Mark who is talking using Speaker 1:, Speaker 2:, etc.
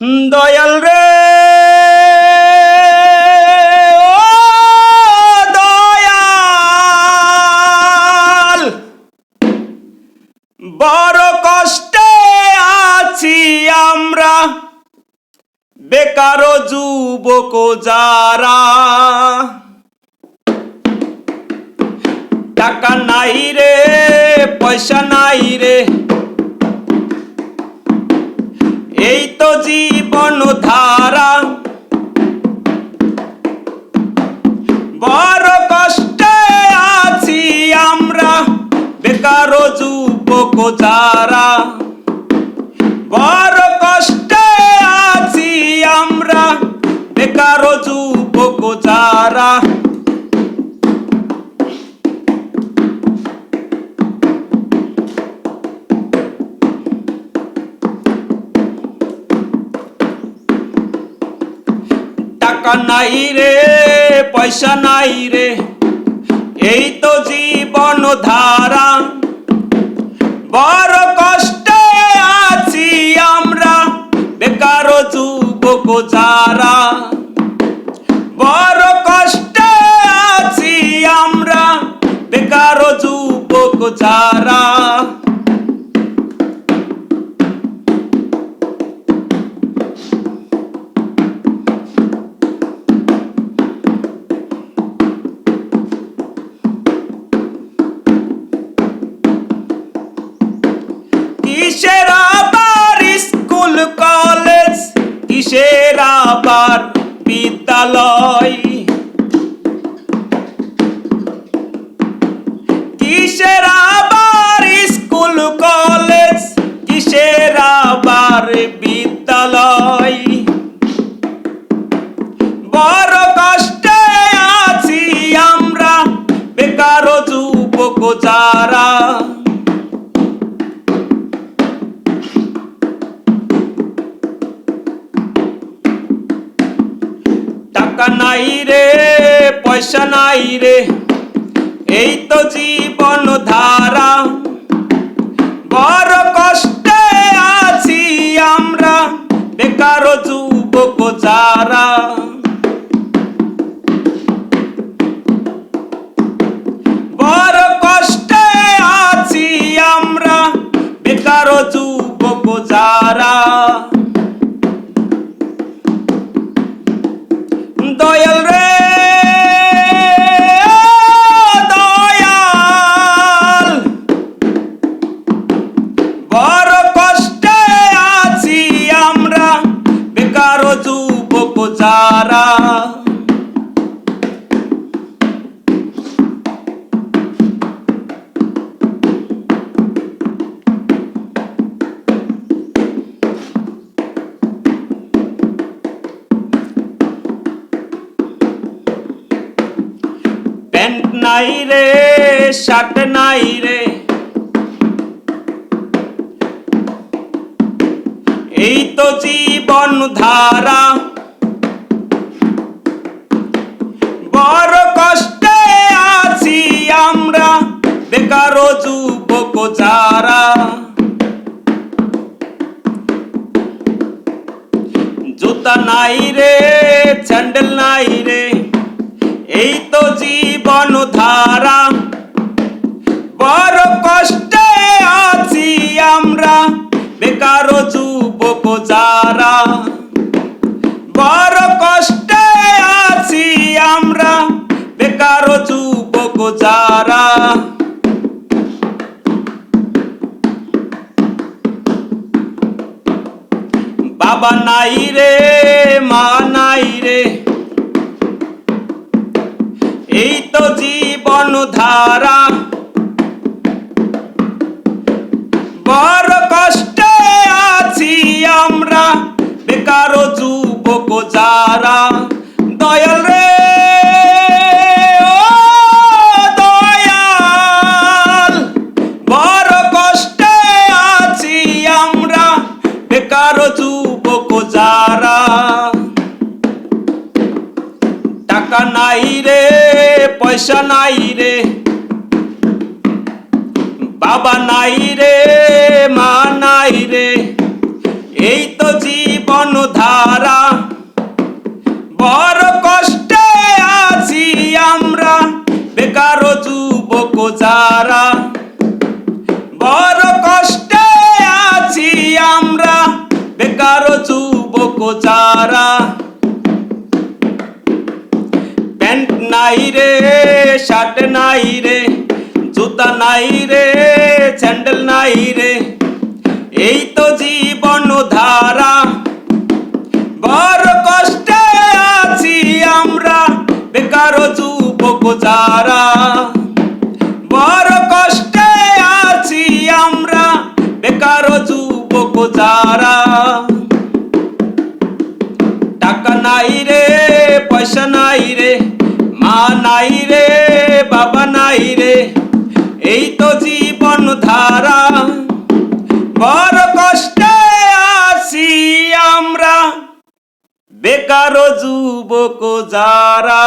Speaker 1: দয়াল রে, ও দয়াল। বড় কষ্টে আছি আমরা, বেকার যুবক যারা। টাকা নাই রে, পয়সা নাই রে বড় কষ্টে আছি আমরা, বেকার যুবক যারা। বড় কষ্টে আছি আমরা, বেকার যুবক যারা। টাকা নাই রে পয়সা নাই রে। এই তো জীবন ধারা। বিদ্যালয় টাকা নাই রে পয়সা নাই রে। এই তো জীবন ধারা। বড় কষ্টে নাই রে শার্ট নাই রে। এই তো জীবন ধারা। যুবক যারা জুতা নাই রে, স্যান্ডেল নাই রে, এই তো জীবন ধারা। বড় কষ্টে আছি আমরা, বেকার যুবক যারা বাবা নাই রে মা নাই রে। এই তো জীবন ধারা নাই রে পয়সা নাই রে বাবা নাই রে। নাই রে, শার্ট নাই রে, জুতা নাই রে, স্যান্ডেল নাই রে। এই তো জীবন ধারা, বড় কষ্টে আছি আমরা, বেকার যুবক যারা। বড় কষ্টে আছি আমরা, বেকার যুবক যারা। টাকা নাই রে, পয়সা নাই রে ধারা। বড় কষ্টে আসি আমরা। বেকার যুবক যারা